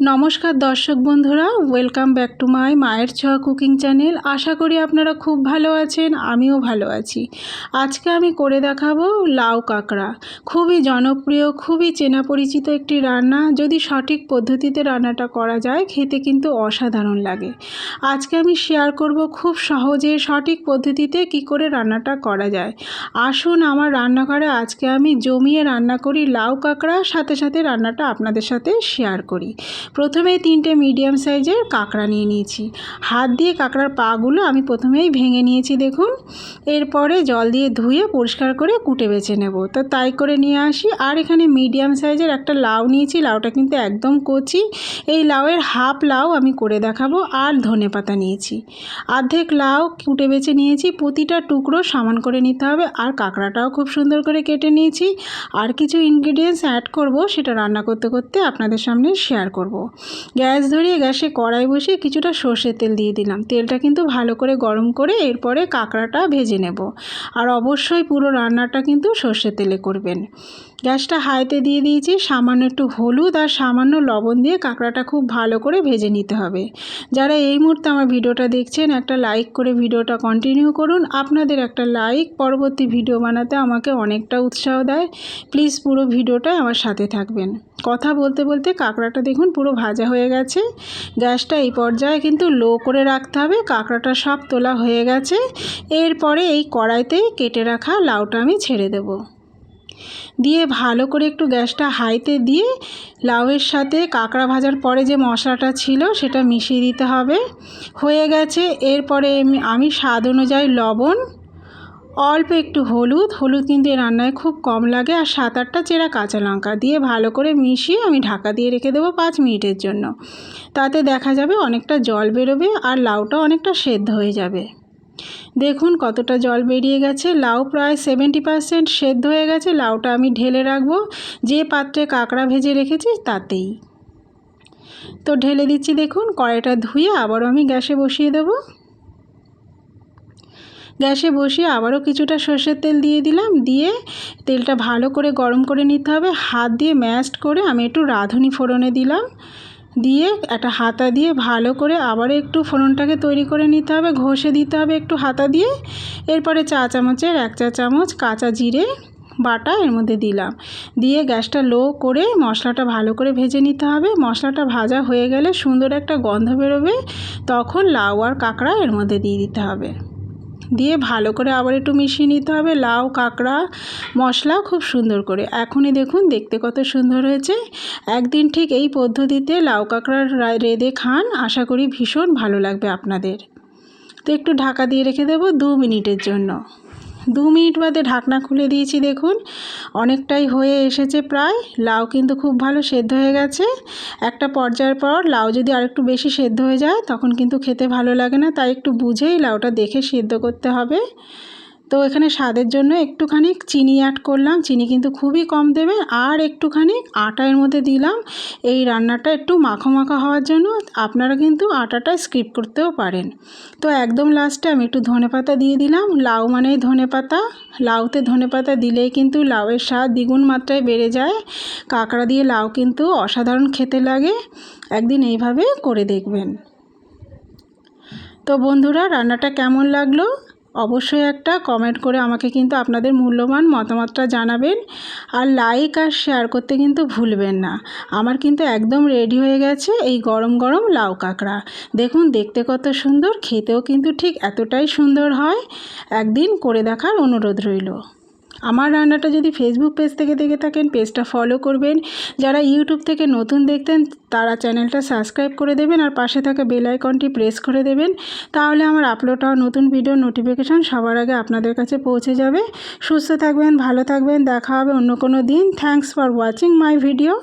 নমস্কার দর্শক বন্ধুরা ওয়েলকাম ব্যাক টু মাই মায়ের ছোঁয়া কুকিং চ্যানেল আশা করি আপনারা খুব ভালো আছেন, আমিও ভালো আছি। আজকে আমি করে দেখাবো লাউ কাঁকড়া। খুবই জনপ্রিয়, খুবই চেনা পরিচিত একটি রান্না। যদি সঠিক পদ্ধতিতে রান্নাটা করা যায়, খেতে কিন্তু অসাধারণ লাগে। আজকে আমি শেয়ার করব খুব সহজে সঠিক পদ্ধতিতে কি করে রান্নাটা করা যায়। আসুন আমার রান্নাঘরে আজকে আমি জমিয়ে রান্না করি লাউ কাঁকড়া, সাথে সাথে রান্নাটা আপনাদের সাথে শেয়ার করি। প্রথমেই তিনটে মিডিয়াম সাইজের কাঁকড়া নিয়ে নিয়েছি। হাত দিয়ে কাঁকড়ার পাগুলো আমি প্রথমেই ভেঙে নিয়েছি, দেখুন। এরপরে জল দিয়ে ধুয়ে পরিষ্কার করে কুটে বেছে নেব। তো তাই করে নিয়ে আসি। আর এখানে মিডিয়াম সাইজের একটা লাউ নিয়েছি। লাউটা কিন্তু একদম কচি। এই লাউয়ের হাফ লাউ আমি করে দেখাবো। আর ধনে পাতা নিয়েছি। অর্ধেক লাউ কুটে বেছে নিয়েছি। প্রতিটা টুকরো সমান করে নিতে হবে। আর কাঁকড়াটাও খুব সুন্দর করে কেটে নিয়েছি। আর কিছু ইনগ্রিডিয়েন্টস অ্যাড করব, সেটা রান্না করতে করতে আপনাদের সামনে শেয়ার করব। গ্যাস ধরিয়ে গ্যাসে কড়াই বসিয়ে কিছুটা সর্ষের তেল দিয়ে দিলাম। তেলটা কিন্তু ভালো করে গরম করে এরপরে কাঁকড়াটা ভেজে নেব। আর অবশ্যই পুরো রান্নাটা কিন্তু সর্ষের তেলে করবেন। গ্যাসটা হাইতে দিয়ে দিয়েছি, সামান্য একটু হলুদ আর সামান্য লবণ দিয়ে কাঁকড়াটা খুব ভালো করে ভেজে নিতে হবে। যারা এই মুহূর্তে আমার ভিডিওটা দেখছেন, একটা লাইক করে ভিডিওটা কন্টিনিউ করুন। আপনাদের একটা লাইক পরবর্তী ভিডিও বানাতে আমাকে অনেকটা উৎসাহ দেয়। প্লিজ পুরো ভিডিওটাই আমার সাথে থাকবেন। কথা বলতে বলতে কাঁকড়াটা দেখুন পুরো ভাজা হয়ে গেছে। গ্যাসটা এই পর্যায়ে কিন্তু লো করে রাখতে হবে, কাঁকড়াটা সব তোলা হয়ে গেছে। এরপরে এই কড়াইতে কেটে রাখা লাউটা আমি ছেড়ে দেবো। দিয়ে ভালো করে একটু গ্যাসটা হাইতে দিয়ে লাউয়ের সাথে কাঁকড়া ভাজার পরে যে মশলাটা ছিল সেটা মিশিয়ে দিতে হবে। হয়ে গেছে, এরপরে আমি স্বাদ অনুযায়ী লবণ, অল্প একটু হলুদ হলুদ কিন্তু এই রান্নায় খুব কম লাগে, আর সাত আটটা চেরা কাঁচা লঙ্কা দিয়ে ভালো করে মিশিয়ে আমি ঢাকা দিয়ে রেখে দেবো পাঁচ মিনিটের জন্য। তাতে দেখা যাবে অনেকটা জল বেরোবে আর লাউটা অনেকটা সেদ্ধ হয়ে যাবে। দেখুন কতটা জল বেরিয়ে গেছে। লাউ প্রায় সেভেন্টি পারসেন্ট সেদ্ধ হয়ে গেছে। লাউটা আমি ঢেলে রাখব। যে পাত্রে কাঁকড়া ভেজে রেখেছি তাতেই। তো ঢেলে দিচ্ছি দেখুন, কড়াইটা ধুয়ে আবারও আমি গ্যাসে বসিয়ে দেবো। গ্যাসে বসিয়ে আবারও কিছুটা সর্ষের তেল দিয়ে দিলাম। দিয়ে তেলটা ভালো করে গরম করে নিতে হবে। হাত দিয়ে ম্যাশড করে আমি একটু রাঁধুনি ফোড়নে দিলাম। দিয়ে একটা হাতা দিয়ে ভালো করে আবার একটু ফোড়নটাকে তৈরি করে নিতে হবে, ঘষে দিতে হবে একটু হাতা দিয়ে। এরপরে চা চামচের এক চা চামচ কাঁচা জিরে বাটা এর মধ্যে দিলাম। দিয়ে গ্যাসটা লো করে মশলাটা ভালো করে ভেজে নিতে হবে। মশলাটা ভাজা হয়ে গেলে সুন্দর একটা গন্ধ বেরোবে, তখন লাউ আর কাঁকড়া এর মধ্যে দিয়ে দিতে হবে। দিয়ে ভালো করে আবার একটু মিশিয়ে নিতে হবে। লাউ, কাঁকড়া, মশলা খুব সুন্দর করে। এখনই দেখুন, দেখতে কত সুন্দর হয়েছে। একদিন ঠিক এই পদ্ধতিতে লাউ, কাঁকড়ার রেঁধে খান। আশা করি ভীষণ ভালো লাগবে আপনাদের। তো একটু ঢাকা দিয়ে রেখে দেবো দু মিনিটের জন্য। দু মিনিট বাদে ঢাকনা খুলে দিয়েছি দেখুন। অনেকটাই হয়ে এসেছে প্রায়। লাউ কিন্তু খুব ভালো সেদ্ধ হয়ে গেছে। একটা পর্যায়ের পর লাউ যদি আরেকটু বেশি সেদ্ধ হয়ে যায়, তখন কিন্তু খেতে ভালো লাগে না। তাই একটু বুঝেই লাউটা দেখে সেদ্ধ করতে হবে। তো এখানে স্বাদের জন্য একটুখানি চিনি অ্যাড করলাম। চিনি কিন্তু খুবই কম দেবে। আর একটুখানি আটা এর মধ্যে দিলাম। এই রান্নাটা একটু মাখো মাখো হওয়ার জন্য আপনারা কিন্তু আটাটা স্কিপ করতেও পারেন। তো একদম লাস্টে আমি একটু ধনে পাতা দিয়ে দিলাম। লাউ মানেই ধনে পাতা। লাউতে ধনে পাতা দিলেই কিন্তু লাউয়ের স্বাদ দ্বিগুণ মাত্রায় বেড়ে যায়। কাঁকড়া দিয়ে লাউ কিন্তু অসাধারণ খেতে লাগে। একদিন এইভাবে করে দেখবেন। তো বন্ধুরা, রান্নাটা কেমন লাগল? অবশ্যই একটা কমেন্ট করে আমাকে কিন্তু আপনাদের মূল্যবান মতামতটা জানাবেন আর লাইক আর শেয়ার করতে কিন্তু ভুলবেন না। আমার কিন্তু একদম রেডি হয়ে গেছে এই গরম গরম লাউ কাঁকড়া। দেখুন, দেখতে কত সুন্দর, খেতেও কিন্তু ঠিক এতটাই সুন্দর হয়। একদিন করে দেখার অনুরোধ রইল। আমার রান্নাটা যদি ফেসবুক পেজ থেকে দেখে থাকেন পেজটা ফলো করবেন। যারা ইউটিউব থেকে নতুন দেখতেন, তারা চ্যানেলটা সাবস্ক্রাইব করে দেবেন আর পাশে থাকা বেল আইকনটি প্রেস করে দেবেন। তাহলে আমার আপলোড হওয়া নতুন ভিডিও নোটিফিকেশান সবার আগে আপনাদের কাছে পৌঁছে যাবে। সুস্থ থাকবেন, ভালো থাকবেন, দেখা হবে অন্য কোনো দিন। Thanks for watching my video